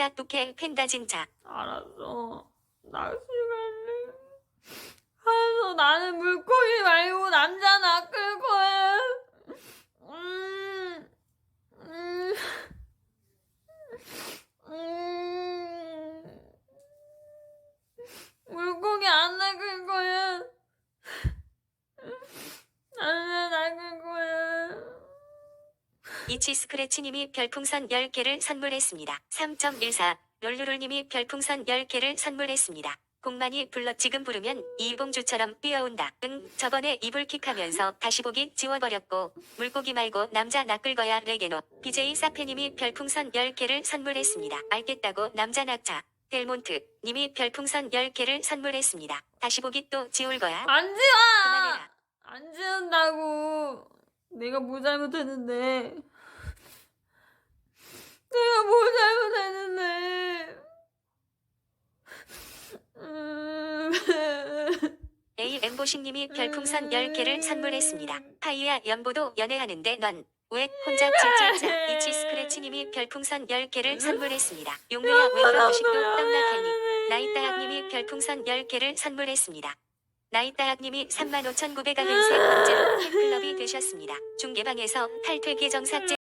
진짜 뚝해 팬다 진짜. 알았어. 낚시 갈래. 알았어. 나는 말고 남자 낚을 거야. 음. 음. 음. 물고기 안 낚을 거야. 나는 낚을 거야. 이치 스크래치님이 별풍선 10개를 선물했습니다. 3.14 롤루롤님이 별풍선 10개를 선물했습니다. 공만이 불러 지금 부르면 이봉주처럼 뛰어온다. 응 저번에 이불킥 하면서 다시 보기 지워버렸고 물고기 말고 남자 낚을 거야 레게노. BJ 사페님이 별풍선 10개를 선물했습니다. 알겠다고 남자 낚자. 델몬트 님이 별풍선 10개를 선물했습니다. 다시 보기 또 지울 거야. 안 지워! 그만해라. 안 지운다고. 내가 뭐 잘못했는데. 내가 뭐 잘못했는데. 음. A 엠보싱님이 별풍선 10개를 선물했습니다. 파이야 연보도 연애하는데 넌 왜 혼자 찔찔짜 이치 스크래치님이 별풍선 10개를 선물했습니다. 용누야 왜 그러시도 떡락했니 나이따학님이 별풍선 10개를 선물했습니다. 나이따학님이 35,993번째로 팬클럽이 되셨습니다. 중계방에서 탈퇴 계정 삭제